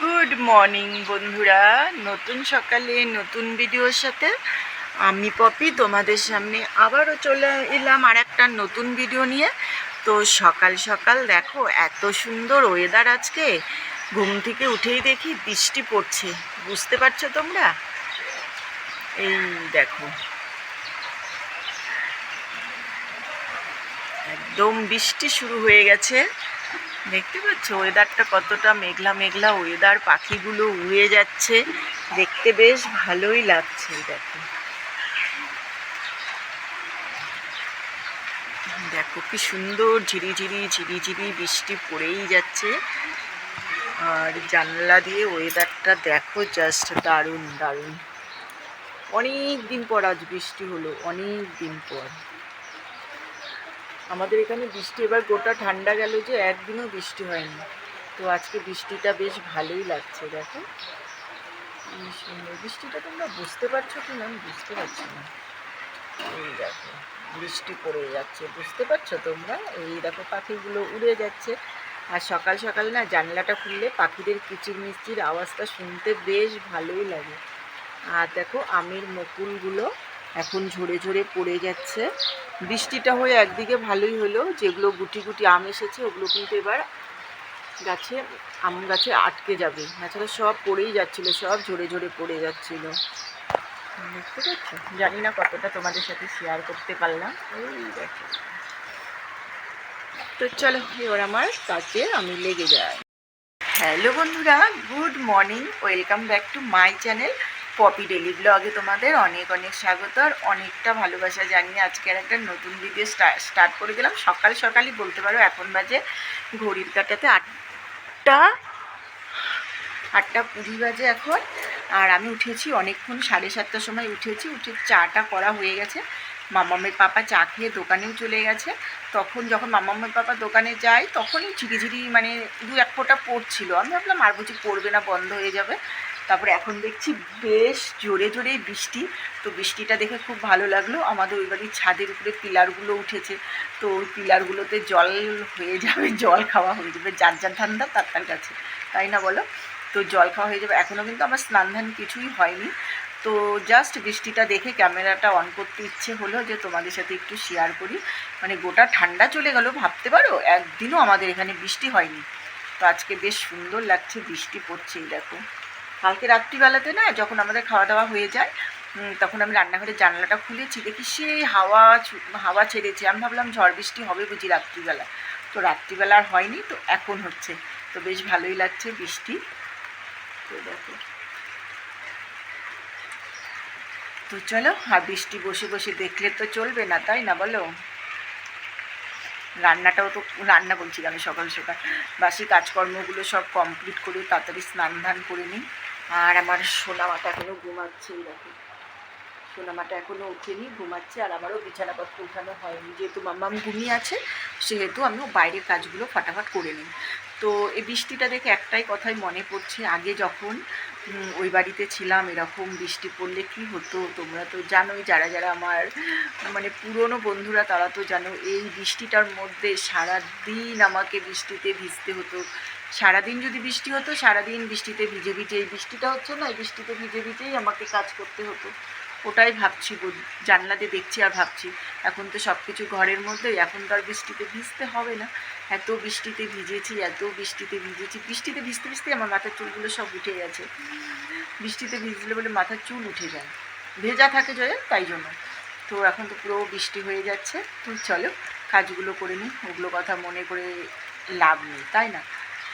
Good morning বন্ধুরা। নতুন সকালে নতুন ভিডিওর সাথে আমি পপি, তোমাদের সামনে আবারও চলে এলাম আর একটা নতুন ভিডিও নিয়ে। তো সকাল সকাল দেখো, এত সুন্দর ওয়েদার আজকে। ঘুম থেকে উঠেই দেখি বৃষ্টি পড়ছে। বুঝতে পারছ তোমরা? এই দেখো। একদম বৃষ্টি শুরু হয়ে গেছে। দেখতে পাচ্ছ? ওয়েদারটা কতটা মেঘলা মেঘলা ওয়েদার পাখিগুলো উড়ে যাচ্ছে। দেখতে বেশ ভালোই লাগছে দেখো। দেখো কি সুন্দর ঝিরিঝিরি ঝিরিঝিরি বৃষ্টি পড়েই যাচ্ছে। আর জানলা দিয়ে ওয়েদারটা দেখো জাস্ট দারুণ দারুণ। অনেক দিন পর আজ বৃষ্টি হলো, অনেক দিন পর। আমাদের এখানে বৃষ্টি, এবার গোটা ঠান্ডা গেল যে একদিনও বৃষ্টি হয়নি। তো আজকে বৃষ্টিটা বেশ ভালোই লাগছে, দেখো। বৃষ্টিটা তোমরা বুঝতে পারছ কি না? বুঝতে পারছি না। এই দেখো, বৃষ্টি পড়ে যাচ্ছে। বুঝতে পারছ তোমরা? এই দেখো, পাখিগুলো উড়ে যাচ্ছে। আর সকাল সকাল না জানলাটা খুললে পাখিদের কিচির মিচির আওয়াজটা শুনতে বেশ ভালোই লাগে। আর দেখো, আমের মুকুলগুলো এখন ঝরে ঝরে পড়ে যাচ্ছে বৃষ্টিটা হয়ে একদিকে ভালোই হলো, যেগুলো গুটি গুটি আম এসেছে, ওগুলো কিন্তু এবার গাছে, আম গাছে আটকে যাবে। তাছাড়া সব পড়েই যাচ্ছিল, সব ঝরে ঝরে পড়ে যাচ্ছিল। দেখতে পাচ্ছ? জানি না কতটা তোমাদের সাথে শেয়ার করতে পারলাম। ওই দেখো। তো চলো, এবার আমার কাজে আমি লেগে যাই। হ্যালো বন্ধুরা good morning welcome back to my channel Poppy daily ব্লগে তোমাদের অনেক অনেক স্বাগত আর অনেকটা ভালোবাসা জানিয়ে আজকে আর একটা নতুন ভিডিও স্টার্ট করে দিলাম। সকাল সকালই বলতে পারো, এখন বাজে ঘড়ির কাটাতে আটটা আটটা কুড়ি বাজে এখন। আর আমি উঠেছি অনেকক্ষণ, সাড়ে সাতটার সময় উঠেছি, উঠে চাটা করা হয়ে গেছে। মামামের পাপা চা খেয়ে দোকানেও চলে গেছে। তখন যখন মামামের পাপা দোকানে যায়, তখনই ঝিরিঝিরি মানে দু এক ফোঁটা পড়ছিল। আমি ভাবলাম আর বুঝি পড়বে না, বন্ধ হয়ে যাবে। তারপরে এখন দেখছি বেশ জোরে জোরে বৃষ্টি। তো বৃষ্টিটা দেখে খুব ভালো লাগল। আমাদের ওই বাড়ির ছাদের উপরে পিলারগুলো উঠেছে। তো ওই পিলারগুলোতে জল হয়ে যাবে, জল খাওয়া হয়ে যাবে। যার যার ঠান্ডা তার তার কাছে। তাই না বলো? তো জল খাওয়া হয়ে যাবে। এখনও কিন্তু আমার স্নান ধান কিছুই হয়নি। তো জাস্ট বৃষ্টিটা দেখে ক্যামেরাটা অন করতে ইচ্ছে হলো যে তোমাদের সাথে একটু শেয়ার করি। মানে গোটা ঠান্ডা চলে গেল, ভাবতে পারো? একদিনও আমাদের এখানে বৃষ্টি হয়নি। তো আজকে বেশ সুন্দর লাগছে, বৃষ্টি পড়ছেই, দেখো। কালকে রাত্রিবেলাতে না যখন আমাদের খাওয়া দাওয়া হয়ে যায় তখন আমি রান্নাঘরের জানলাটা খুলেছি। দেখি সেই হাওয়া হাওয়া ছেড়েছে। আমি ভাবলাম ঝড় বৃষ্টি হবে বুঝি রাত্রিবেলা। তো রাত্রিবেলা আর হয়নি, তো এখন হচ্ছে। তো বেশ ভালোই লাগছে বৃষ্টি। তো দেখো। তো চলো, আর বৃষ্টি বসে বসে দেখলে তো চলবে না, তাই না বলো? রান্নাটাও তো, রান্না বলছি আমি সকাল সকাল। বাসি কাজকর্মগুলো সব কমপ্লিট করে তাড়াতাড়ি স্নান ধান করে নিই। আর আমার সোনামাটা এখনও ঘুমাচ্ছে এরকম। সোনামাটা এখনও ওঠেনি, ঘুমাচ্ছে আর আমারও বিছানাপত্র উঠানো হয়নি। যেহেতু মাম্মাম ঘুমিয়ে আছে, সেহেতু আমিও বাইরের কাজগুলো ফাটাফাট করে নিই। তো এই বৃষ্টিটা দেখে একটাই কথাই মনে পড়ছে, আগে যখন ওই বাড়িতে ছিলাম এরকম বৃষ্টি পড়লে কি হতো তোমরা তো জানোই, যারা যারা আমার মানে পুরনো বন্ধুরা তারা তো জানো, এই বৃষ্টিটার মধ্যে সারা দিন আমাকে বৃষ্টিতে ভিজতে হতো। সারাদিন যদি বৃষ্টি হতো, সারাদিন বৃষ্টিতে ভিজে ভিজে, এই বৃষ্টিটা হচ্ছে না, এই বৃষ্টিতে ভিজে ভিজেই আমাকে কাজ করতে হতো। ওটাই ভাবছি জানলাতে দেখছি আর ভাবছি। এখন তো সব কিছু ঘরের মধ্যেই, এখন তো আর বৃষ্টিতে ভিজতে হবে না। এত বৃষ্টিতে ভিজেছি, এত বৃষ্টিতে ভিজেছি, বৃষ্টিতে ভিজতে ভিজতে আমার মাথার চুলগুলো সব উঠে গেছে। বৃষ্টিতে ভিজলে বলে মাথার চুল উঠে যায়। ভেজা থাকে জয়ে, তাই জন্য। তো এখন তো পুরো বৃষ্টি হয়ে যাচ্ছে। তো চলো, কাজগুলো করে নিই, ওগুলো কথা মনে করে লাভ নেই, তাই না?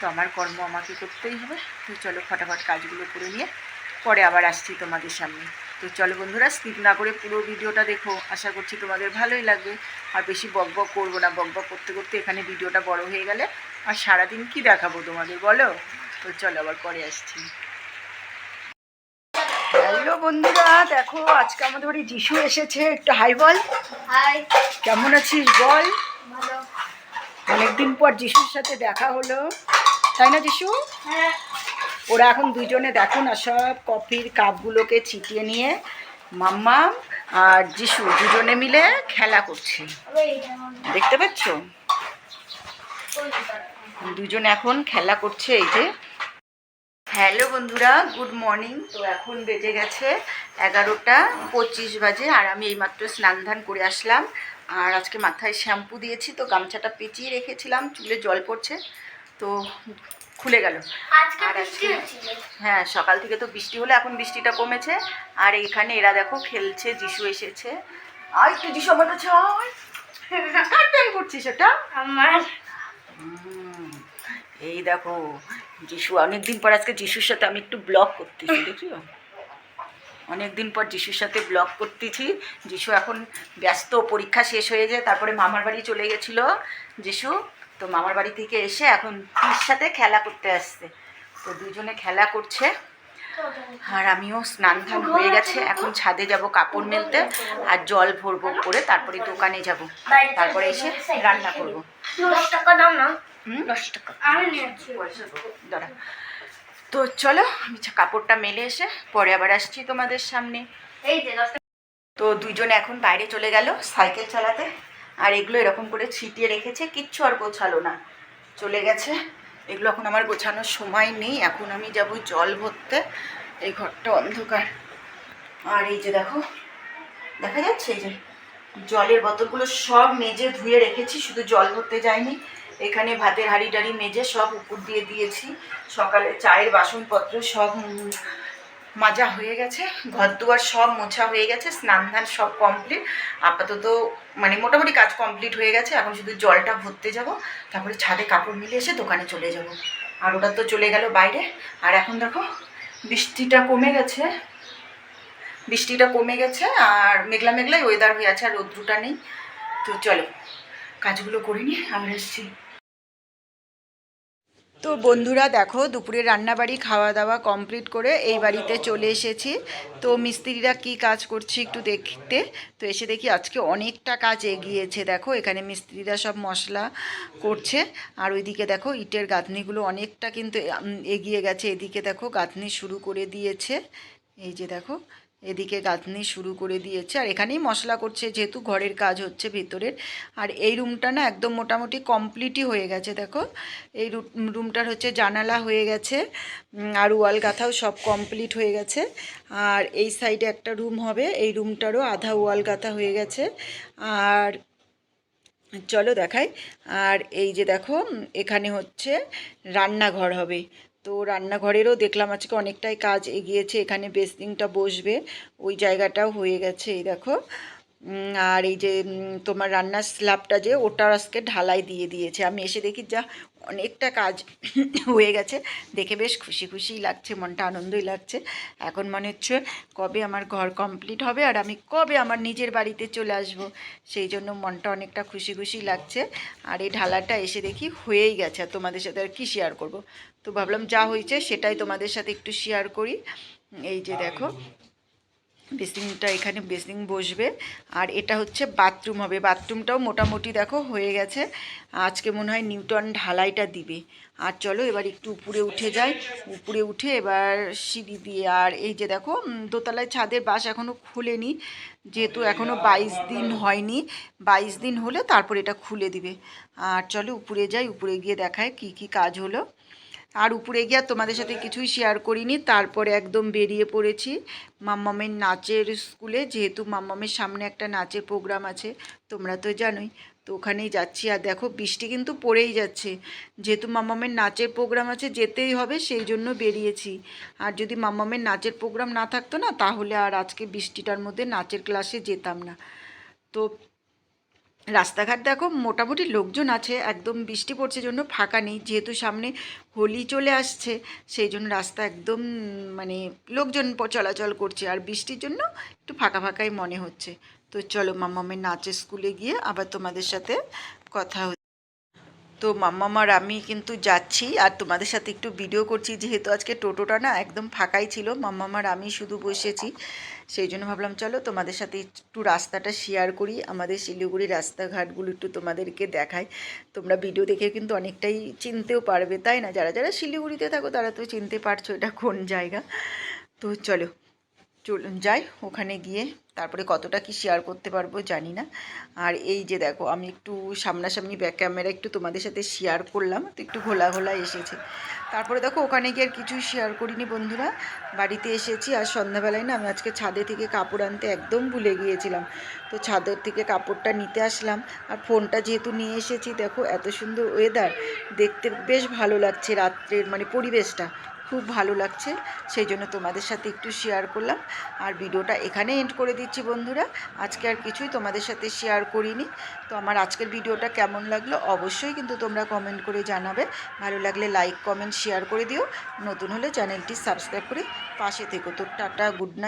তো আমার কর্ম আমাকে করতেই হবে। তো চলো ফটাফট কাজগুলো করে নিয়ে পরে আবার আসছি তোমাদের সামনে। তো চলো বন্ধুরা স্কিপ না করে পুরো ভিডিওটা দেখো। আশা করছি তোমাদের ভালোই লাগবে। আর বেশি বক বক করব না। বক বক করতে করতে এখানে ভিডিওটা বড় হয়ে গেলে আর সারাদিন কি দেখাবো তোমাদের বলো? তো চলো আবার পরে আসছি। হ্যালো বন্ধুরা দেখো আজকে আমাদের বাড়ি যিশু এসেছে। একটু হাই বল। হাই। কেমন আছিস বল? ভালো। অনেকদিন পর যিশুর সাথে দেখা হলো। তাই না যিশু হ্যাঁ। ওরা এখন দুজনে দেখো না সব কফির কাপগুলোকে ছিটিয়ে নিয়ে মাম্মা আর যিশু দুজনে মিলে খেলা করছে। দেখতে পাচ্ছ? দুজন এখন খেলা করছে এই যে। হ্যালো বন্ধুরা গুড মর্নিং। তো এখন বেজে গেছে এগারোটা পঁচিশ বাজে আর আমি এইমাত্র স্নান ধান করে আসলাম। আর আজকে মাথায় শ্যাম্পু দিয়েছি তো গামছাটা পেঁচিয়ে রেখেছিলাম চুলে জল পড়ছে। তো খুলে গেল। আর হ্যাঁ সকাল থেকে তো বৃষ্টি হলে এখন বৃষ্টিটা কমেছে। আর এখানে এরা দেখো খেলছে যিশু এসেছে। আর একটু যিশু আমার কাছে। কার প্যান করছিস ওটা আমার। এই দেখো যিশু অনেকদিন পর আজকে যিশুর সাথে আমি একটু ব্লগ করতেছি দেখছ? অনেকদিন পর যিশুর সাথে ব্লগ করতেছি। যিশু এখন ব্যস্ত পরীক্ষা শেষ হয়ে যায় তারপরে মামার বাড়ি চলে গেছিল। যিশু তো মামার বাড়ি থেকে এসে এখন পির সাথে খেলা করতে আসছে। তো দুজনে খেলা করছে। আর আমিও স্নান ধান হয়ে গেছে। এখন ছাদে যাব কাপড় মেলতে আর জল ভরবো করে তারপরে দোকানে যাব। তারপরে এসে রান্না করব। দশ টাকা না। হুম? দশ টাকা। দাঁড়া। তো চলো আমি কাপড়টা মেলে এসে পরে আবার আসছি তোমাদের সামনে। এই যে দশ টাকা। তো দুইজন এখন বাইরে চলে গেল সাইকেল চালাতে। আর এগুলো এরকম করে ছিটিয়ে রেখেছে, কিচ্ছু আর গোছালো না। চলে গেছে। এগুলো এখন আমার গোছানোর সময় নেই। এখন আমি যাব জল ভরতে। এই ঘরটা অন্ধকার। আর এই যে দেখো, দেখা যাচ্ছে এই যে জলের বোতলগুলো সব মেজে ধুয়ে রেখেছি, শুধু জল ভরতে যাইনি। এখানে ভাতের হাঁড়ি টাড়ি মেজে সব উপর দিয়ে দিয়েছি। সকালে চায়ের বাসনপত্র সব মাজা হয়ে গেছে ঘর দুয়ার সব মোছা হয়ে গেছে, স্নান ধান সব কমপ্লিট আপাতত মানে মোটামুটি কাজ কমপ্লিট হয়ে গেছে, এখন শুধু জলটা ভরতে যাব, তারপরে ছাদে কাপড় মিলে এসে দোকানে চলে যাব। আর ওটা তো চলে গেল বাইরে। আর এখন দেখো, বৃষ্টিটা কমে গেছে। বৃষ্টিটা কমে গেছে, আর মেঘলা মেঘলাই ওয়েদার হয়ে আছে, আর রৌদ্রটা নেই। তো চলো, কাজগুলো করে নিই আবার এসছি। তো বন্ধুরা দেখো, দুপুরে রান্নাবাড়ি খাওয়া দাওয়া কমপ্লিট করে এই বাড়িতে চলে এসেছি। তো মিস্ত্রিরা কি কাজ করছে একটু দেখতে। তো এসে দেখি আজকে অনেকটা কাজ এগিয়েছে। দেখো, এখানে মিস্ত্রিরা সব মশলা করছে। আর ওইদিকে দেখো, ইটের গাঁথনিগুলো অনেকটা কিন্তু এগিয়ে গেছে। এদিকে দেখো, গাঁথনি শুরু করে দিয়েছে। এই যে দেখো এদিকে গাঁথনি শুরু করে দিয়েছে আর এখানেই মশলা করছে, যেহেতু ঘরের কাজ হচ্ছে ভেতরের। আর এই রুমটা না একদম মোটামুটি কমপ্লিটই হয়ে গেছে, দেখো। এই রুমটার হচ্ছে জানালা হয়ে গেছে আর ওয়াল গাথাও সব কমপ্লিট হয়ে গেছে। আর এই সাইডে একটা রুম হবে, এই রুমটারও আধা ওয়াল গাথা হয়ে গেছে। আর চলো দেখাই। আর এই যে দেখো এখানে হচ্ছে রান্নাঘর হবে। তো রান্নাঘরেরও দেখলাম আজকে অনেকটাই কাজ এগিয়েছে, এখানে বেসিংটা বসবে, ওই জায়গাটাও হয়ে গেছে, এই দেখো। আর এই যে তোমার রান্নার স্ল্যাবটা যে ওটা আজকে ঢালাই দিয়ে দিয়েছে। আমি এসে দেখি যা অনেকটা কাজ হয়ে গেছে। দেখে বেশ খুশি খুশিই লাগছে, মনটা আনন্দই লাগছে। এখন মনে হচ্ছে কবে আমার ঘর কমপ্লিট হবে আর আমি কবে আমার নিজের বাড়িতে চলে আসব। সেই জন্য মনটা অনেকটা খুশি খুশি লাগছে। আর এই ঢালাটা এসে দেখি হয়েই গেছে। আর তোমাদের সাথে আর কী শেয়ার করব? তো ভাবলাম যা হয়েছে সেটাই তোমাদের সাথে একটু শেয়ার করি। এই যে দেখো। বেসিংটা এখানে বেসিং বসবে। আর এটা হচ্ছে বাথরুম হবে। বাথরুমটাও মোটামুটি দেখো হয়ে গেছে। আজকে মনে হয় নিউটন ঢালাইটা দিবে। আর চলো এবার একটু উপরে উঠে যাই। উপরে উঠে এবার সিঁড়ি দিয়ে আর এই যে দেখো দোতলায় ছাদের বাস এখনও খুলেনি। যেহেতু এখনও বাইশ দিন হয়নি। বাইশ দিন হলে তারপর এটা খুলে দিবে। আর চলো উপরে যাই। উপরে গিয়ে দেখায় কি কি কাজ হলো। আর উপরে গিয়ে তোমাদের সাথে কিছুই শেয়ার করিনি। তারপরে একদম বেরিয়ে পড়েছি মাম্মামের নাচের স্কুলে যেহেতু মাম্মামের সামনে একটা নাচের প্রোগ্রাম আছে, তোমরা তো জানোই। তো ওখানেই যাচ্ছি। আর দেখো, বৃষ্টি কিন্তু পড়েই যাচ্ছে। যেহেতু মাম্মামের নাচের প্রোগ্রাম আছে, যেতেই হবে, সেই জন্য বেরিয়েছি। আর যদি মাম্মামের নাচের প্রোগ্রাম না থাকতো না, তাহলে আর আজকে বৃষ্টিটার মধ্যে নাচের ক্লাসে যেতাম না। তো রাস্তাঘাট দেখো, মোটামুটি লোকজন আছে, একদম বৃষ্টি পড়ছে জন্য ফাঁকা নেই, যেহেতু সামনে হোলি চলে আসছে, সেই জন্য রাস্তা একদম মানে লোকজন চলাচল করছে, আর বৃষ্টির জন্য একটু ফাঁকা ফাঁকাই মনে হচ্ছে। তো চলো মাম্মামের নাচের স্কুলে গিয়ে আবার তোমাদের সাথে কথা হচ্ছে তো মাম্মামার আমি কিন্তু যাচ্ছি, আর তোমাদের সাথে একটু ভিডিও করছি, যেহেতু আজকে টোটোটা না একদম ফাঁকাই ছিল মাম্মামার আমি শুধু বসেছি। সেই জন্য ভাবলাম, চলো তোমাদের সাথে একটু রাস্তাটা শেয়ার করি। আমাদের শিলিগুড়ির রাস্তাঘাটগুলো একটু তোমাদেরকে দেখাই। তোমরা ভিডিও দেখে কিন্তু অনেকটাই চিনতেও পারবে, তাই না? যারা যারা শিলিগুড়িতে থাকো, তারা তো চিনতে পারছ এটা কোন জায়গা। তো চলো চল যাই, ওখানে গিয়ে তারপরে কতটা কি শেয়ার করতে পারব জানি না। আর এই যে দেখো, আমি একটু সামনাসামনি ব্যাক ক্যামেরা একটু তোমাদের সাথে শেয়ার করলাম, তো একটু ঘোলা ঘোলা এসেছে। তারপরে দেখো, ওখানে গিয়ে আর কিছুই শেয়ার করিনি বন্ধুরা। বাড়িতে এসেছি আর সন্ধ্যাবেলায় না, আমি আজকে ছাদে থেকে কাপড় আনতে একদম ভুলে গিয়েছিলাম। তো ছাদের থেকে কাপড়টা নিতে আসলাম। আর ফোনটা যেহেতু নিয়ে এসেছি, দেখো এত সুন্দর ওয়েদার দেখতে বেশ ভালো লাগছে রাত্রের মানে পরিবেশটা। খুব ভালো লাগছে। সেই জন্য তোমাদের সাথে একটু শেয়ার করলাম। আর ভিডিওটা এখানে এন্ড করে দিচ্ছি বন্ধুরা। আজকে আর কিছুই তোমাদের সাথে শেয়ার করিনি। তো আমার আজকের ভিডিওটা কেমন লাগল অবশ্যই কিন্তু তোমরা কমেন্ট করে জানাবে। ভালো লাগলে লাইক কমেন্ট শেয়ার করে দিও। নতুন হলে চ্যানেলটি সাবস্ক্রাইব করে পাশে থেকো। তো টাটা গুড নাইট